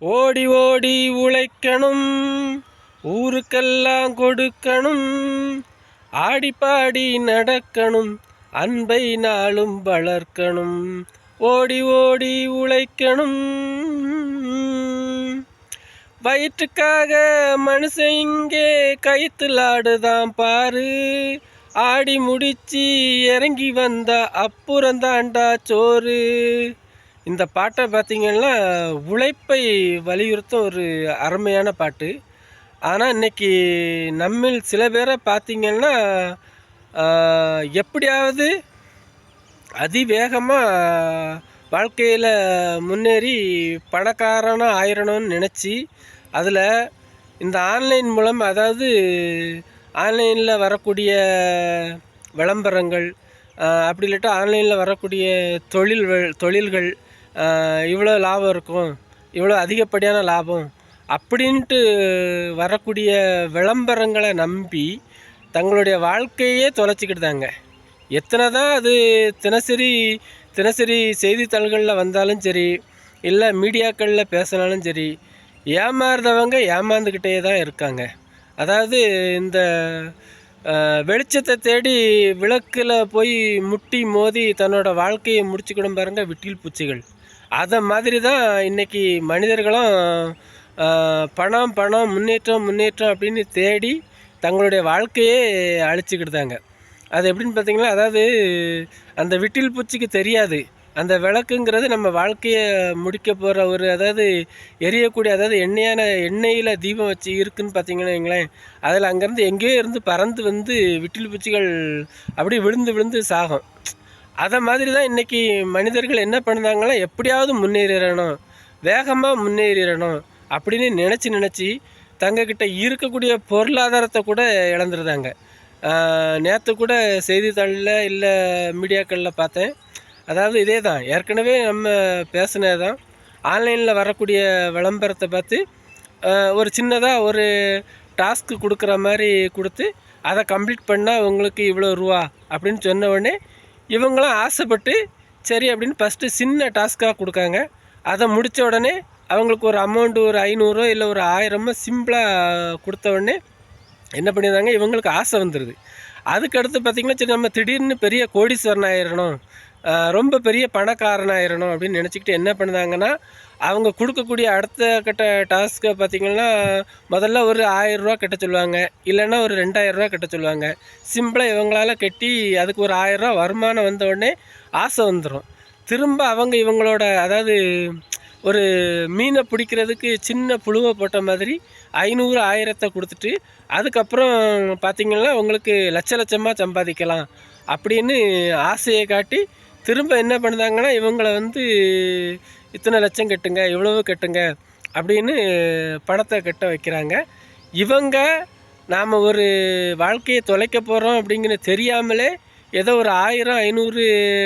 ஓடி ஓடி உழைக்கணும் ஊருக்கெல்லாம் கொடுக்கணும் ஆடிப்பாடி நடக்கணும் அன்பை நாளும் வளர்க்கணும் ஓடி ஓடி உழைக்கணும். வயிற்றுக்காக மனுஷன் இங்கே கயிற்றுலாடுதான் பாரு. ஆடி முடிச்சு இறங்கி வந்தா அப்புறந்தாண்டா சோறு. இந்த பாட்டை பார்த்திங்கன்னா உழைப்பை வலியுறுத்த ஒரு அருமையான பாட்டு. ஆனால் இன்னைக்கு நம்மில் சில பேரை பார்த்திங்கன்னா எப்படியாவது அதிவேகமாக வாழ்க்கையில் முன்னேறி பணக்காரனாக ஆயிரணும்னு நினச்சி அதில் இந்த ஆன்லைன் மூலம் அதாவது ஆன்லைனில் வரக்கூடிய விளம்பரங்கள் அப்படி இல்லாட்டா ஆன்லைனில் வரக்கூடிய தொழில் தொழில்கள் இவ்வளோ லாபம் இருக்கும் இவ்வளோ அதிகப்படியான லாபம் அப்படின்ட்டு வரக்கூடிய விளம்பரங்களை நம்பி தங்களுடைய வாழ்க்கையே தொலைச்சிக்கிட்டாங்க எத்தனை தான் அது தினசரி தினசரி செய்தித்தாள்களில் வந்தாலும் சரி இல்லை மீடியாக்களில் பேசினாலும் சரி ஏமாறுறவங்க ஏமாந்துக்கிட்டே தான் இருக்காங்க. அதாவது இந்த வெளிச்சத்தை தேடி விளக்கில் போய் முட்டி மோதி தன்னோட வாழ்க்கையை முடிச்சுக்கிடும் பாருங்க விட்டில் பூச்சிகள். அதை மாதிரி தான் இன்றைக்கி மனிதர்களும் பணம் பணம் முன்னேற்றம் முன்னேற்றம் அப்படின்னு தேடி தங்களுடைய வாழ்க்கையே அழிச்சுக்கிட்டாங்க அது எப்படின்னு பார்த்தீங்கன்னா அதாவது அந்த விட்டில் பூச்சிக்கு தெரியாது. அந்த விளக்குங்கிறது நம்ம வாழ்க்கையை முடிக்க போகிற ஒரு அதாவது எரியக்கூடிய அதாவது எண்ணெயான எண்ணெயில் தீபம் வச்சு இருக்குன்னு பார்த்தீங்கன்னா வைங்களேன் அதில் அங்கேருந்து எங்கேயோ இருந்து பறந்து வந்து விட்டில் பூச்சிகள் அப்படியே விழுந்து விழுந்து சாகும். அதை மாதிரி தான் இன்றைக்கி மனிதர்கள் என்ன பண்ணுறாங்கன்னா எப்படியாவது முன்னேறிடணும் வேகமாக முன்னேறிடணும் அப்படின்னு நினச்சி நினச்சி தங்கக்கிட்ட இருக்கக்கூடிய பொருளாதாரத்தை கூட இழந்துருந்தாங்க நேற்று கூட செய்தித்தாளில் இல்லை மீடியாக்களில் பார்த்தேன். அதாவது இதே தான் ஏற்கனவே நம்ம பேசினது தான் ஆன்லைனில் வரக்கூடிய விளம்பரத்தை பார்த்து ஒரு சின்னதாக ஒரு டாஸ்க்கு கொடுக்குற மாதிரி கொடுத்து அதை கம்ப்ளீட் பண்ணால் உங்களுக்கு இவ்வளோ ரூபா அப்படின்னு சொன்ன உடனே இவங்களாம் ஆசைப்பட்டு சரி அப்படின்னு ஃபஸ்ட்டு சின்ன டாஸ்க்காக கொடுக்காங்க. அதை முடித்த உடனே அவங்களுக்கு ஒரு அமௌண்ட்டு ஒரு ஐநூறோ இல்லை ஒரு ஆயிரமோ சிம்பிளாக கொடுத்த உடனே என்ன பண்ணிடுறாங்க? இவங்களுக்கு ஆசை வந்துடுது அதுக்கடுத்து பார்த்திங்கன்னா சரி நம்ம திடீர்னு பெரிய கோடீஸ்வரன் ஆயிடணும் ரொம்ப பெரிய பணக்காரன் ஆயிடணும் அப்படின்னு நினச்சிக்கிட்டு என்ன பண்ணுறாங்கன்னா அவங்க கொடுக்கக்கூடிய அடுத்த கட்ட டாஸ்க்கை பார்த்திங்கன்னா முதல்ல ஒரு ஆயிரரூவா கட்ட சொல்லுவாங்க. இல்லைன்னா ஒரு ரெண்டாயிரரூவா கட்ட சொல்லுவாங்க. சிம்பிளாக இவங்களால கட்டி அதுக்கு ஒரு ஆயிரரூவா வருமானம் வந்த உடனே ஆசை வந்துடும் திரும்ப அவங்க இவங்களோட அதாவது ஒரு மீனை பிடிக்கிறதுக்கு சின்ன புழுவை போட்ட மாதிரி ஐநூறு ஆயிரத்தை கொடுத்துட்டு அதுக்கப்புறம் பார்த்தீங்கன்னா உங்களுக்கு லட்ச லட்சமாக சம்பாதிக்கலாம் அப்படின்னு ஆசையை காட்டி திரும்ப என்ன பண்ணுறாங்கன்னா இவங்களை வந்து இத்தனை லட்சம் கட்டுங்க இவ்வளவு கட்டுங்க அப்படின்னு பணத்தை கட்ட வைக்கிறாங்க. இவங்க நாம் ஒரு வாழ்க்கையை தொலைக்க போகிறோம் அப்படிங்கிற தெரியாமலே ஏதோ ஒரு ஆயிரம் ஐநூறு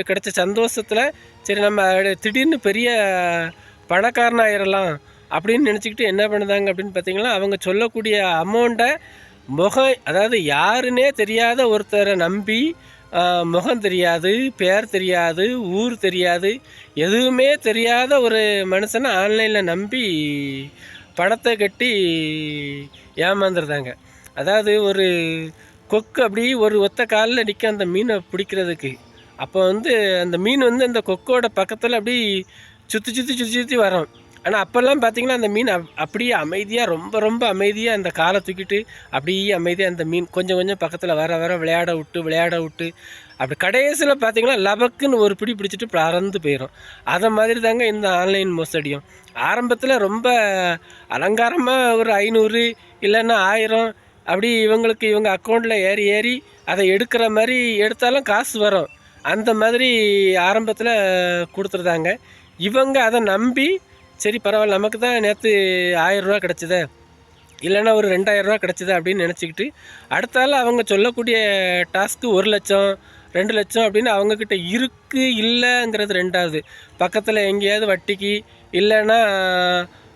கிடைச்ச சந்தோஷத்தில் சரி நம்ம திடீர்னு பெரிய பணக்காரன் ஆயிடலாம் அப்படின்னு நினச்சிக்கிட்டு என்ன பண்ணுதாங்க அப்படின்னு பார்த்தீங்கன்னா அவங்க சொல்லக்கூடிய அமௌண்ட்டை முகம் அதாவது யாருன்னே தெரியாத ஒருத்தரை நம்பி முகம் தெரியாது பேர் தெரியாது ஊர் தெரியாது. எதுவுமே தெரியாத ஒரு மனுஷனை ஆன்லைனில் நம்பி பணத்தை கட்டி ஏமாந்துருந்தாங்க அதாவது ஒரு கொக்கு அப்படி ஒரு ஒத்த காலில் நிற்க அந்த மீனை பிடிக்கிறதுக்கு. அப்போ வந்து அந்த மீன் வந்து அந்த கொக்கோட பக்கத்தில் அப்படி சுற்றி சுற்றி சுற்றி சுற்றி வரோம். ஆனால் அப்போல்லாம் பார்த்தீங்கன்னா அந்த மீன் அப்- அப்படியே அமைதியாக ரொம்ப ரொம்ப அமைதியாக அந்த காலை தூக்கிட்டு அப்படியே அமைதியாக அந்த மீன் கொஞ்சம் கொஞ்சம் பக்கத்தில் வர வர விளையாட விட்டு விளையாட விட்டு அப்படி கடைசியில் பார்த்தீங்கன்னா லபக்குன்னு ஒரு பிடி பிடிச்சிட்டு பறந்து போயிடும் அதை மாதிரி தாங்க இந்த ஆன்லைன் மோசடியும். ஆரம்பத்தில் ரொம்ப அலங்காரமாக ஒரு ஐநூறு இல்லைன்னா ஆயிரம் அப்படி இவங்களுக்கு இவங்க அக்கௌண்ட்டில் ஏறி ஏறி அதை எடுக்கிற மாதிரி எடுத்தாலும் காசு வரும். அந்த மாதிரி ஆரம்பத்தில் கொடுத்துருந்தாங்க. இவங்க அதை நம்பி சரி பரவாயில்ல. நமக்கு தான் நேற்று ஆயிரரூவா கிடச்சிதே. இல்லைன்னா ஒரு ரெண்டாயிரரூவா கிடச்சிது அப்படின்னு நினச்சிக்கிட்டு அடுத்தால அவங்க சொல்லக்கூடிய டாஸ்க்கு ஒரு லட்சம் ரெண்டு லட்சம் அப்படின்னு அவங்கக்கிட்ட இருக்குது இல்லைங்கிறது ரெண்டாவது. பக்கத்தில் எங்கேயாவது வட்டிக்கு இல்லைன்னா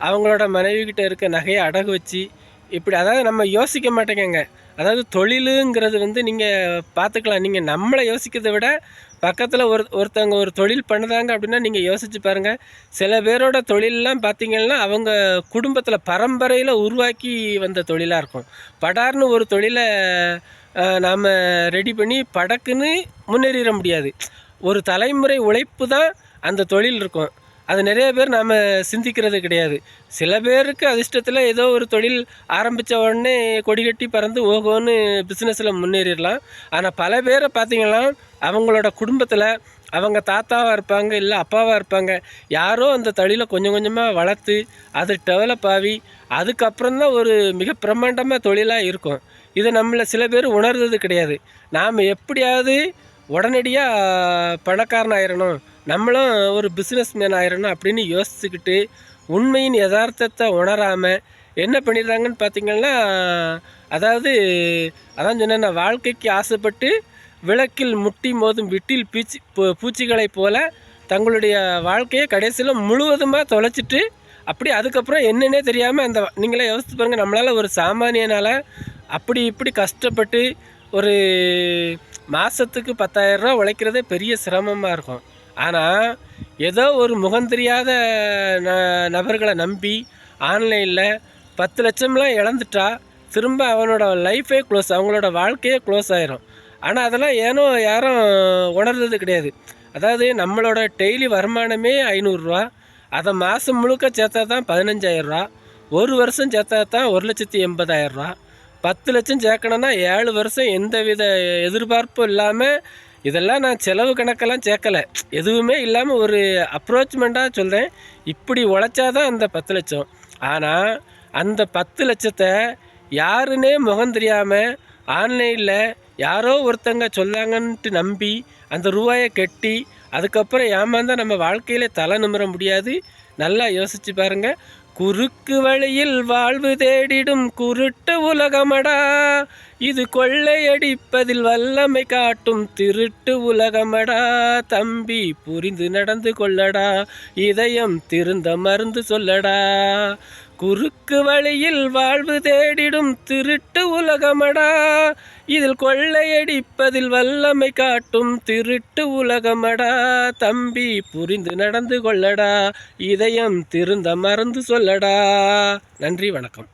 அவங்களோட மனைவிக்கிட்ட இருக்க நகையை அடகு வச்சு இப்படி அதாவது நம்ம யோசிக்க மாட்டேங்க அதாவது தொழிலுங்கிறது வந்து நீங்கள் பார்த்துக்கலாம். நீங்கள் நம்மளை யோசிக்கிறதை விட பக்கத்தில் ஒரு ஒருத்தவங்க ஒரு தொழில் பண்ணுறாங்க அப்படின்னா நீங்கள் யோசிச்சு பாருங்கள் சில பேரோட தொழிலெலாம் பார்த்தீங்கன்னா அவங்க குடும்பத்தில் பரம்பரையில் உருவாக்கி வந்த தொழிலாக இருக்கும். படார்னு ஒரு தொழிலை நாம் ரெடி பண்ணி படக்குன்னு முன்னேறிட முடியாது. ஒரு தலைமுறை உழைப்பு தான் அந்த தொழில் இருக்கும். அது நிறைய பேர் நாம் சிந்திக்கிறது கிடையாது. சில பேருக்கு அதிர்ஷ்டத்தில் ஏதோ ஒரு தொழில் ஆரம்பித்த உடனே கொடி கட்டி பறந்து ஓகோன்னு பிஸ்னஸில் முன்னேறிடலாம். ஆனால் பல பேரை பார்த்தீங்கன்னா அவங்களோட குடும்பத்தில் அவங்க தாத்தாவாக இருப்பாங்க இல்லை அப்பாவாக இருப்பாங்க யாரோ அந்த தொழிலை கொஞ்சம் கொஞ்சமாக வளர்த்து அது டெவலப் ஆகி அதுக்கப்புறம் தான் ஒரு மிக பிரம்மாண்டமாக தொழிலாக இருக்கும். இதை நம்மளை சில பேர் உணர்றது கிடையாது. நாம் எப்படியாவது உடனடியாக பணக்காரன் ஆயிடணும் நம்மளும் ஒரு பிஸ்னஸ் மேன் ஆயிடணும் அப்படின்னு யோசிச்சுக்கிட்டு உண்மையின் யதார்த்தத்தை உணராமல் என்ன பண்ணிடுறாங்கன்னு பார்த்தீங்கன்னா அதாவது அதான் சொன்னேன் வாழ்க்கைக்கு ஆசைப்பட்டு விளக்கில் முட்டி மோதும் விட்டில் பீச்சி பூ- பூச்சிகளைப் போல தங்களுடைய வாழ்க்கையை கடைசியில் முழுவதுமாக தொலைச்சிட்டு அப்படி அதுக்கப்புறம் என்னன்னே தெரியாமல் அந்த நீங்களே யோசித்து பாருங்கள் நம்மளால் ஒரு சாமானியனால் அப்படி இப்படி கஷ்டப்பட்டு ஒரு மாதத்துக்கு பத்தாயிரரூவா உழைக்கிறதே பெரிய சிரமமாக இருக்கும். ஆனால் ஏதோ ஒரு முகம் தெரியாத ந நபர்களை நம்பி ஆன்லைனில் பத்து லட்சம்லாம் இழந்துட்டா திரும்ப அவனோட லைஃபே க்ளோஸ் அவங்களோட வாழ்க்கையே க்ளோஸ் ஆயிரும். ஆனால் அதெல்லாம் ஏனோ யாரும் உணர்ந்தது கிடையாது. அதாவது நம்மளோட டெய்லி வருமானமே ஐநூறுரூவா அதை மாதம் முழுக்க சேர்த்தா தான் பதினஞ்சாயிரரூவா ஒரு வருஷம் சேர்த்தா தான் ஒரு லட்சத்தி எண்பதாயிரரூவா பத்து லட்சம் சேர்க்கணுன்னா ஏழு வருஷம் எந்த வித எதிர்பார்ப்பும் இல்லாமல் இதெல்லாம் நான் செலவு கணக்கெல்லாம் சேர்க்கலை. எதுவுமே இல்லாமல் ஒரு அப்ரோச்மெண்ட்டாக சொல்கிறேன் இப்படி உழைச்சாதான் அந்த பத்து லட்சம். ஆனால் அந்த பத்து லட்சத்தை யாருன்னே முகம் தெரியாமல் ஆன்லைனில் யாரோ ஒருத்தங்க சொல்லாங்கன்ட்டு நம்பி அந்த ரூபாயை கட்டி அதுக்கப்புறம் ஏமாந்தால் நம்ம வாழ்க்கையில் தலை நிமிர முடியாது. நல்லா யோசிச்சு பாருங்கள் குறுக்கு வழியில் வாழ்வு தேடிடும் குருட்டு உலகமடா. இது கொள்ளையடிப்பதில் வல்லமை காட்டும் திருட்டு உலகமடா. தம்பி புரிந்து நடந்து கொள்ளடா. இதயம் திருந்த மருந்து சொல்லடா. குறுக்கு வழியில் வாழ்வு தேடிடும் திருட்டு உலகமடா. இதில் கொள்ளையடிப்பதில் வல்லமை காட்டும் திருட்டு உலகமடா. தம்பி புரிந்து நடந்து கொள்ளடா. இதயம் திருந்த மறந்து சொல்லடா. நன்றி வணக்கம்.